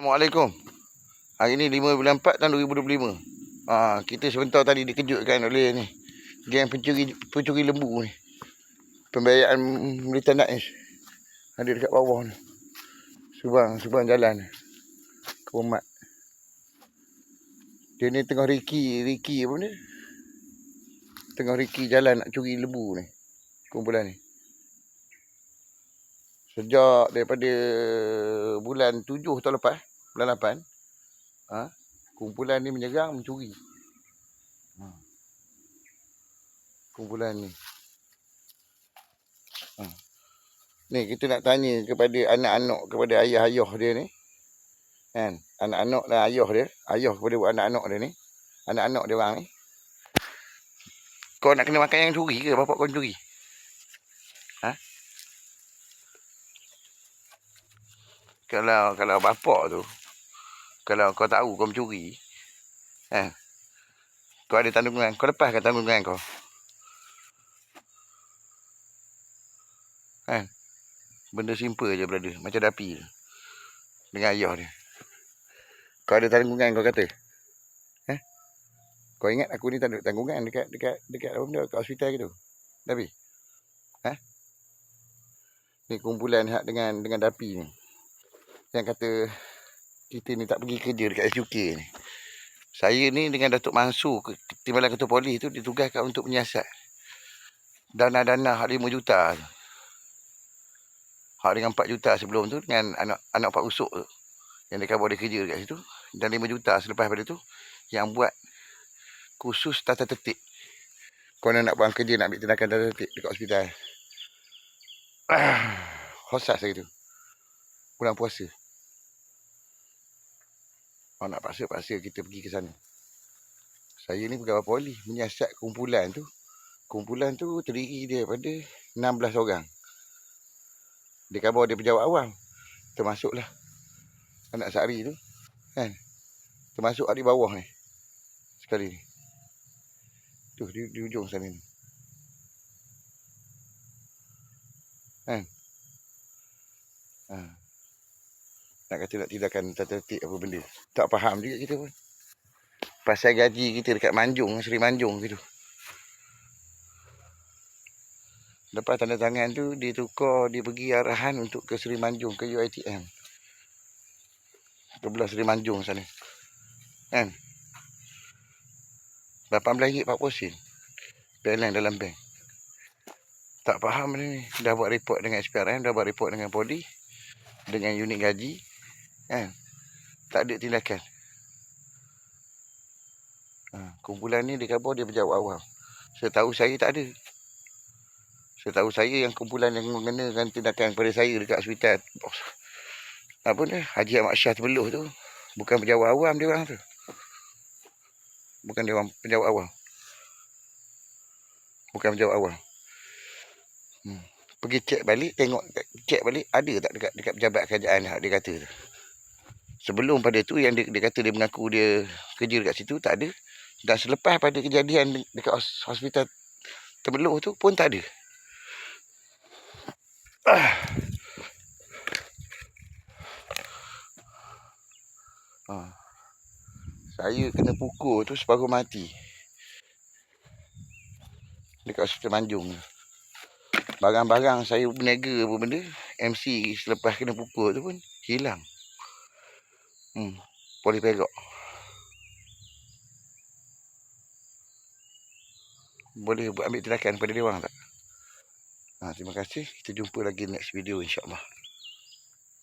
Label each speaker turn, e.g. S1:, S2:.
S1: Assalamualaikum. Hari ni 5 bulan 4 tahun 2025. Ha, kita sebentar tadi dikejutkan oleh ni. Geng pencuri pencuri lembu ni. Pembiayaan Militer Nais. Ada dekat bawah ni. Subang, subang jalan. Kerumat. Dia ni tengah Ricky, Ricky apa ni? Tengah Ricky jalan nak curi lembu ni. Kumpulan ni. Sejak daripada bulan 7 tahun lepas, bulan 8, ha, kumpulan ni menyerang, mencuri. Ha. Kumpulan ni. Ha. Ni kita nak tanya kepada anak-anak, kepada ayah-ayah dia ni. Kan? Anak-anak dan ayah dia. Ayah kepada anak-anak dia ni. Anak-anak dia orang ni. Kau nak kena makan yang curi ke? Bapak kau curi? Ha? Kalau kalau bapak tu kalau kau tahu kau mencuri. Eh. Kau ada tanggungan kau lepaskan tanggungan kau. Kan benda simple je brother. Macam dapi je. Dengan ayah dia. Kau ada tanggungan kau kata. Eh. Kau ingat aku ni ada tanggungan dekat dekat dekat apa benda? Kat hospital gitu. Dapi. Eh. Ni kumpulan hak dengan dengan dapi ni. Yang kata kita ni tak pergi kerja dekat SUK ni. Saya ni dengan Datuk Mansur, Timbalan Ketua Polis tu ditugaskan untuk menyiasat dana-dana hak 5 juta tu. Hak dengan 4 juta sebelum tu dengan anak anak Pak Usuk tu. Yang buat dia kerja dekat situ. Dan 5 juta selepas pada tu yang buat khusus tata tertib. Kau nak buat kerja nak ambil tindakan tata tertib dekat hospital. Khosas lagi tu. Bulan puasa. Kalau nak paksa-paksa kita pergi ke sana. Saya ni pegawai poli menyiasat kumpulan tu. Kumpulan tu terdiri daripada 16 orang. Dia khabar dia pejabat awam. Termasuklah anak Sari tu. Kan? Termasuk adik bawah ni. Sekali ni. Tu di, di ujung sana ni. Kan? Ha. Nak kata nak tindakan tertib apa benda. Tak faham juga kita pun. Pasal gaji kita dekat Manjung, Seri Manjung gitu. Lepas tanda tangan tu, dia tukar, dia pergi arahan untuk ke Seri Manjung, ke UITM. Ke belah Seri Manjung sana. Kan? RM18 40 sen. PLN dalam bank. Tak faham ni. Dah buat report dengan SPRM, dah buat report dengan poli. Dengan unit gaji. Kan? Tak ada tindakan. Ha, kumpulan ni dia khabar dia berjawab awam. Setahu saya tak ada. Setahu saya yang kumpulan yang mengenakan tindakan kepada saya dekat hospital. Apa ni? Haji Ahmad Syah terbeluh tu. Bukan penjawab awam dia orang tu. Bukan dia orang penjawab awam. Bukan penjawab awam. Hmm. Pergi cek balik, tengok cek balik ada tak dekat dekat pejabat kerajaan dia kata tu. Sebelum pada tu yang dia, dia kata dia mengaku dia kerja dekat situ tak ada. Dan selepas pada kejadian dekat hospital Temeloh tu pun tak ada. Ah. Ah. Saya kena pukul tu separuh mati. Dekat hospital Manjung. Barang-barang saya berniaga apa benda. MC selepas kena pukul tu pun hilang. Hmm, poli perak. Boleh buat ambil tindakan pada dia orang tak? Ha, terima kasih. Kita jumpa lagi next video insyaAllah.